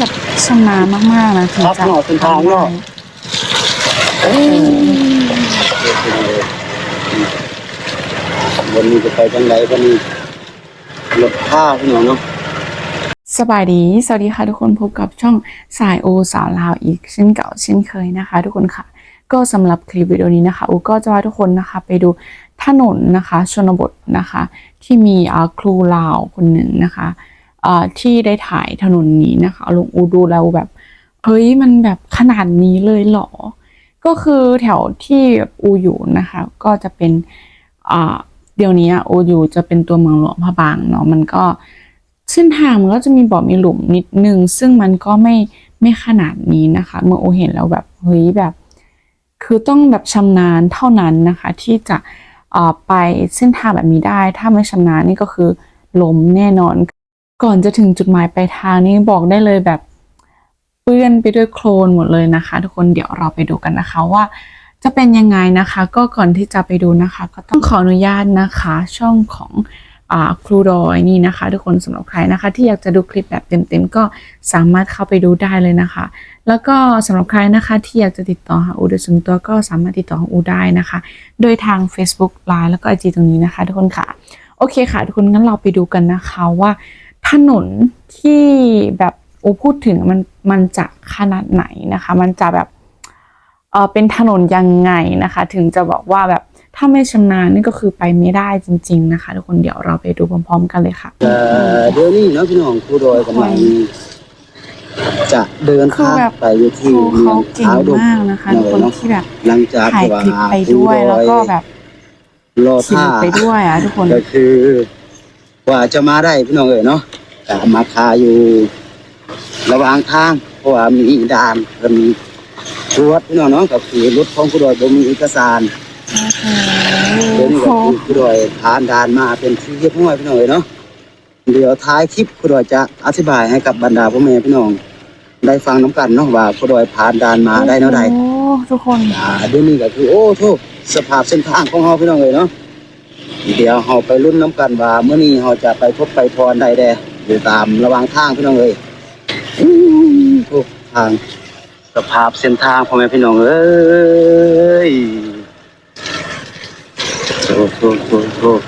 แบบชำนาญมากๆนะถึงครับจะเนาะเป็นทางเนาะทำได้วันนี้จะไปทางไหนวันนี้รถผ้าพี่น้องเนาะสบายดี สวัสดีค่ะทุกคนพบกับช่องสายโอสาวลาวอีกเช่นเก่าเช่นเคยนะคะ ทุกคนค่ะ ก็สำหรับคลิปวิดีโอนี้นะคะอูก็จะพาทุกคนนะคะ ไปดูถนนนะคะ ชนบทนะคะ ที่มีอ่าครูลาวคนหนึ่งนะคะอ่า ที่ได้ถ่ายถนนนี้นะคะลงอูดูแล้วแบบเฮ้ยมันแบบขนาดนี้เลยเหรอ ก็คือแถวที่อูอยู่นะคะ ก็จะเป็นเดี๋ยวนี้อูอยู่จะเป็นตัวเมืองหลวงพระบางเนาะมันก็เส้นทางมันก็จะมีบ่อมีหลุมนิดนึง ซึ่งมันก็ไม่ไม่ขนาดนี้นะคะ เมื่ออูเห็นแล้วแบบเฮ้ยแบบ คือต้องแบบชำนาญเท่านั้นนะคะ ที่จะไปเส้นทางแบบนี้ได้ ถ้าไม่ชำนาญนี่ก็คือล้มแน่นอน ก่อนจะถึงจุดหมายปลายทางนี่บอกได้เลยแบบเปื้อนไปด้วยโคลนหมดเลยนะคะ ทุกคนเดี๋ยวเราไปดูกันนะคะว่าจะเป็นยังไงนะคะ ก็ก่อนที่จะไปดูนะคะ ก็ต้องขออนุญาตนะคะ ช่องของครูดอยนี่นะคะ ทุกคนสำหรับใครนะคะ ที่อยากจะดูคลิปแบบเต็มๆก็สามารถเข้าไปดูได้เลยนะคะ แล้วก็สำหรับใครนะคะที่อยากจะติดต่อหาอูโดยส่วนตัวก็สามารถติดต่อหาอูได้นะคะ โดยทาง Facebook Line แล้วก็ IG ตรงนี้นะคะ ทุกคนค่ะ โอเคค่ะ ทุกคนงั้นเราไปดูกันนะคะว่า ถนนที่แบบอูพูดถึงมันมันจะขนาดไหนนะคะ มันจะแบบเออเป็นถนนยังไงนะคะ ถึงจะบอกว่าแบบถ้าไม่ชำนาญนี่ก็คือไปไม่ได้จริง ๆ นะคะทุกคนเดี๋ยวเราไปดูพร้อม ๆ กันเลยค่ะเอ่อเดี๋ยวนี้เนาะพี่น้องครูดอยกำลังจะเดินคือทางแบบไปอยู่คที่รูเมือเขางเก่งขาวดงมากนะคะทุกคนที่แบบหลังจากถ่ายที่ว่าคลิปไปด้วยแล้วก็แบบรอขี่ท่าไปด้วยอะทุกคนก็คือก ว่าจะมาได้พี่น้องเอ๋ยเนาะก็มาคาอยู่ ระหว่างทางเพราะว่ามีด่านก็มีตรวจพี่น้องเนาะก็คือรถของผู้ดอยบ่มีเอกสารเดี๋ยวนี้ก็คือผู้ดอยผ่านด่านมาเป็นที่เรียบร้อยพี่น้องเอ๋ยเนาะเดี๋ยวท้ายคลิปผู้ดอยจะอธิบายให้กับบรรดาพ่อแม่พี่น้องได้ฟังน้ำกันเนาะว่าผู้ดอยผ่านด่านมาได้เท่าใดโอ้ทุกคนอ่าเดี๋ยวนี้ก็คือโอ้โทษสภาพเส้นทางของเฮาพี่น้องเอ๋ยเนาะ เดี๋ยวเฮาไปลุ้นน้ำกันว่าเมื่อนี้เฮาจะไปพบไปพรใดแดอยู่ตามระว่างทางพี่น้องเอ๋ยอู้โอ้ทางสภาพเส้นทางพ่อแม่พี่น้องเอ้ยโทษโทษโทษโทษ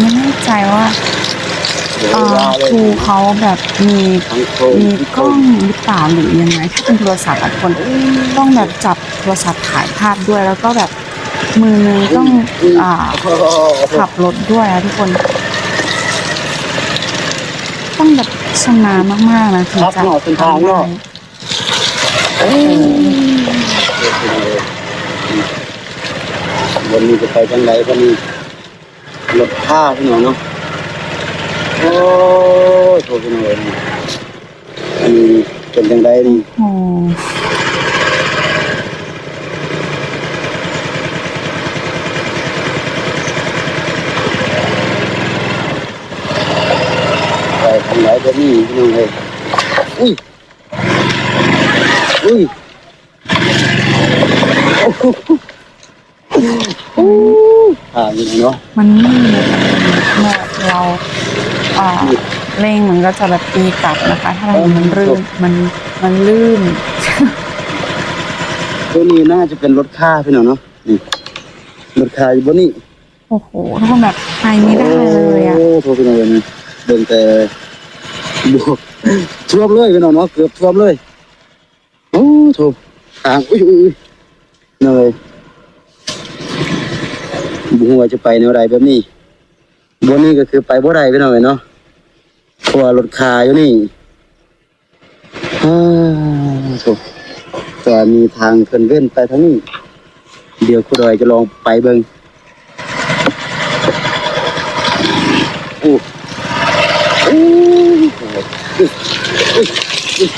ไม่แน่ใจว่า เอ่อครูเขาแบบมีมีกล้องหรือเปล่าหรือยังไงถ้าเป็นโทรศัพท์อะทุกคนต้องแบบจับโทรศัพท์ถ่ายภาพด้วยแล้วก็แบบมือนึงต้องอ่าขับรถด้วยอะทุกคน ต้องแบบชำนาญมากๆนะถึงครับจะเนาะเป็นทางเนาะทำได้วันนี้จะไปทางไหนวันนี้รถผ้าพี่น้องเนาะ ยโทษพี่น้องเอ้ยอันนี้เป็นจังไดนี่โอ้ไปทางไหนเดี๋ยวนี้พี่น้องเอ้ยอุ้ยอุ้ยโอ้โหทางนี้เนาะมันนิ่มเลยเมื่อเรา อ่าเร่งมันก็จะแบบตีกลับนะคะ ถ้าเรามันลื่นมันมันลื่นตัวนี้น่าจะเป็นรถค่าพี่น้องเนาะนี่รถค่าอยู่บนนี้โอ้โหทุกคนแบบไปไม่ได้เลยอะโอ้โทษพี่น้องเอ้ยนี่เดินแต่บวกท่วมเลยพี่น้องเนาะเกือบท่วมเลยโอ้โถทางอุ้ยอุ้ยอุ้ยเหนื่อยบุหัวาจะไปแนวใดแบบนี้ บนนี้ก็คือไปบ่ได้พี่น้องเอ้ยเนาะเพราะว่ารถคาอยู่นี่อ้าวโถแต่มีทางเพิ่นเว้นไปทางนี้ เดี๋ยวคุณดอยจะลองไปเบิ่งโอ้โอ้อุ๊ยอุ๊ยอุ๊ย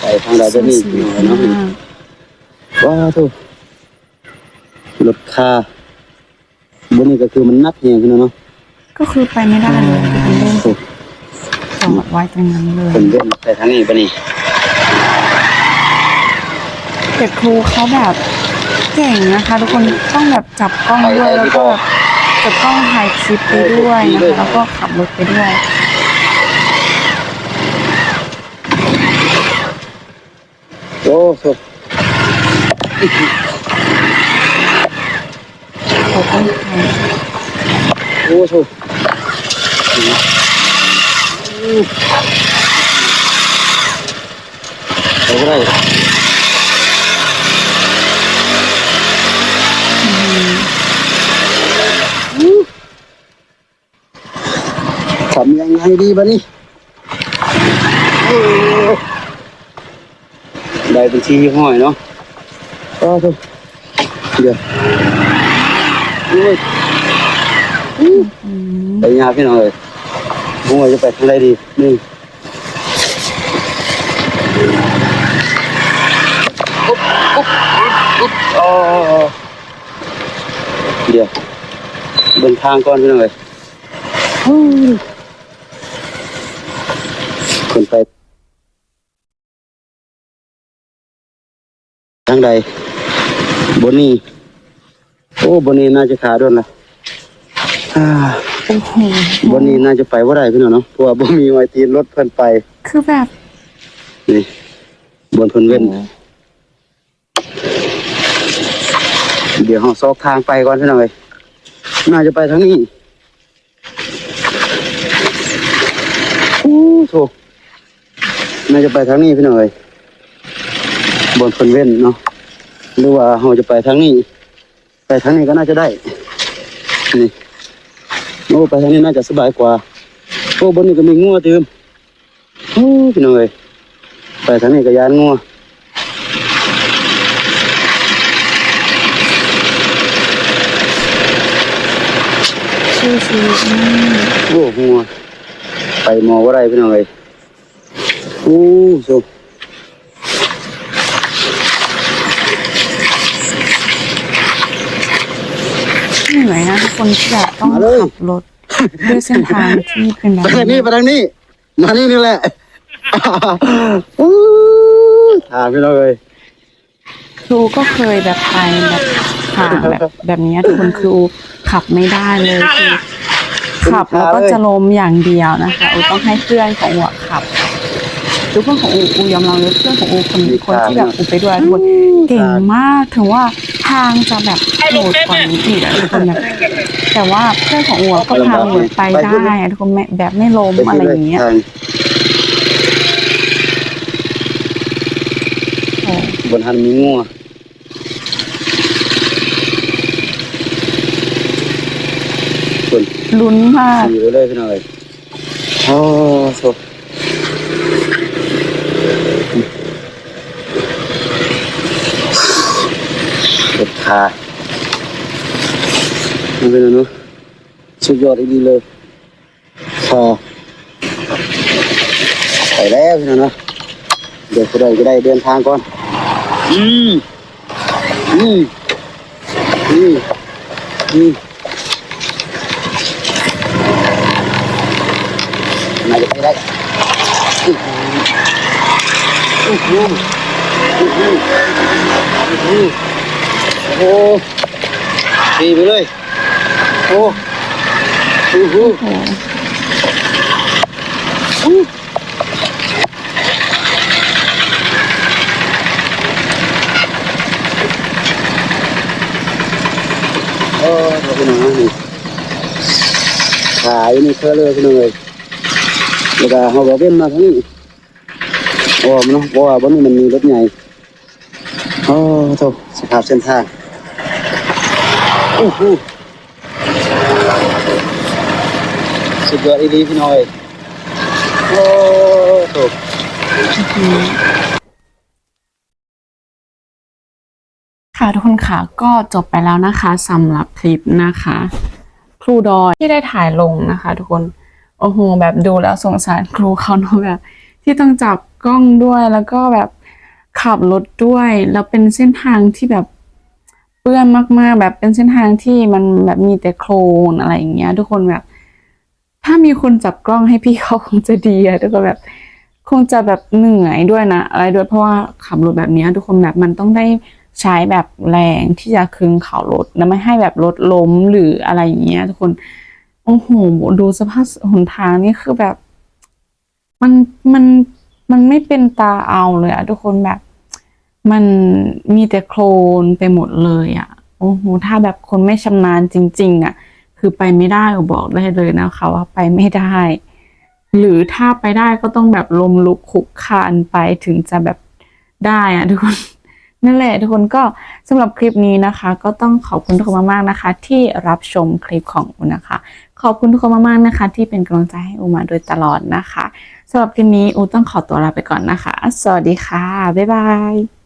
ไปทางใดแบบนี้พี่น้องเอ้ยเนาะว้าวทุ รถคาบนนี้ก็คือมันนักเนี่ยพี่น้องเนาะก็คือไปไม่ได้เลยคือเป็นเล่นโอ้จอดไว้ตรงนั้นเลยเป็นเล่นไปทางนี้ปะนี่แต่ครูเขาแบบเก่งนะคะ ทุกคนต้องแบบจับกล้องด้วยแล้วก็แบบจับกล้องถ่ายคลิปไปด้วยนะคะแล้วก็ขับรถไปด้วยโอ้โห เขาต้องถ่ายโอ้โหเอาก็ได้ทำยังไงดีบ้านี้ได้เป็นชีห้อยเนาะโอ้โหเดี๋ยว ไปยาพี่น้องเลยผมว่าจะไปทางไหนดีนี่อุ๊บอุ๊บอุ๊บอ๋อเดี๋ยวเดินทางก่อนพี่น้องเลยคนไปทางใดบนนี้ อ้บนนี้น่าจะขาด้วยละอ่าโอ้โหวันนี้น่าจะไปว่าไรพี่น้องเนาะเพราะว่าบ่มีไวตีนรถเพิ่นไป คือแบบนี่ บนเพิ่นเว้น เดี๋ยวเราซอกทางไปก่อนพี่น้องเอ้ยน่าจะไปทางนี้อู้โถน่าจะไปทางนี้พี่น้องเอ้ยบนเพิ่นเว้นเนาะหรือว่าเราจะไปทางนี้ ไปทางนี้ก็น่าจะได้ นี่โอ้ไปทางนี้น่าจะสบายกว่าโอ้บนนี้ก็มีงัวเติมโอ้พี่น้องเอ้ยไปทางนี้ก็ยานงัวชื่อชีโอ้งัวไปมอว่าไรพี่น้องเอ้ยโอ้สุ นื่อยนะทุกคนที่แบบต้องขับรถด้วยเส้นทางที่เป็นแบบไปทางนี้ไปทางนี้มานี่นี่แหละอู้ถามพี่น้องเอ้ยครูก็เคยแบบไปแบบหาแบบแบบนี้ทุกคนคือขับไม่ได้เลยคือขับแล้วก็จะล้มอย่างเดียวนะคะอูต้องให้เพื่อนของอูอะขับทุกเพื่อนของอูอูยอมรับเลยเพื่อนของอูคนคนที่แบบอูไปด้วยทุกคนเก่งมากถึงว่า ทางจะแบบโหดกว่านี้อีกอะทุกคนแบบแต่ว่าเพื่อนของอูอะก็พาอูไปได้อะทุกคนไม่แบบไม่ล้มไปอะไรที่อย่างเงี้ยทางโอ้บนหันมีงัวส่วนลุ้นมากขี่ไปเลยพี่น้องเอ้ยโอ้โห เด็ดขาไม่เป็นไรเนอะสุดยอดอีกดีเลยพอไปแล้ โอ้ดีไปเลย โอ้อื้อหือโหอื้อขอบคุณนะนี่ขายนี่เธอเลยคุณเลยแล้วก็เขาบอกเว้นมาทางนี้โอ้มันเนาะเพราะว่าบนนี้มันมีรถใหญ่โอ้โถสภาพเส้นทาง โอ้โหสุดยอดอีหลีพี่น้อย โอ้โถค่ะทุกคนค่ะก็จบไปแล้วนะคะสำหรับคลิปนะคะ ครูดอยที่ได้ถ่ายลงนะคะ ทุกคนโอ้โหแบบดูแล้วสงสารครูเขาเนาะแบบ ที่ต้องจับกล้องด้วยแล้วก็แบบขับรถด้วย แล้วเป็นเส้นทางที่แบบ ปื้อนมากๆ แบบเป็นเส้นทางที่มันแบบมีแต่โคลนอะไรอย่างเงี้ย ทุกคนแบบ ถ้ามีคนจับกล้องให้พี่เขาคงจะดีอะทุกคนแบบคงจะแบบเหนื่อยด้วยนะอะไรด้วยเพราะว่าขับรถแบบนี้ทุกคนแบบมันต้องได้ใช้แบบแรงที่จะคึงเขารถแล้วไม่ให้แบบรถล้มหรืออะไรอย่างเงี้ย ทุกคนโอ้โหดูสภาพหนทางนี่คือแบบ มันมันมันไม่เป็นตาเอาเลยอะทุกคนแบบ มันมีแต่โคลนไปหมดเลยอะโอ้โห ถ้าแบบคนไม่ชำนาญจริง ๆอะคือไปไม่ได้บอกได้เลยนะคะว่าไปไม่ได้ หรือถ้าไปได้ก็ต้องแบบลมลุกคุกคานไปถึงจะแบบได้อะทุกคนนั่นแหละทุกคนก็สำหรับคลิปนี้นะคะ ก็ต้องขอบคุณทุกคนมากๆนะคะ ที่รับชมคลิปของอูนะคะ ขอบคุณทุกคนมากๆนะคะ ที่เป็นกำลังใจให้อูมาโดยตลอดนะคะสำหรับคลิปนี้อูต้องขอตัวลาไปก่อนนะคะ สวัสดีค่ะ บ๊ายบาย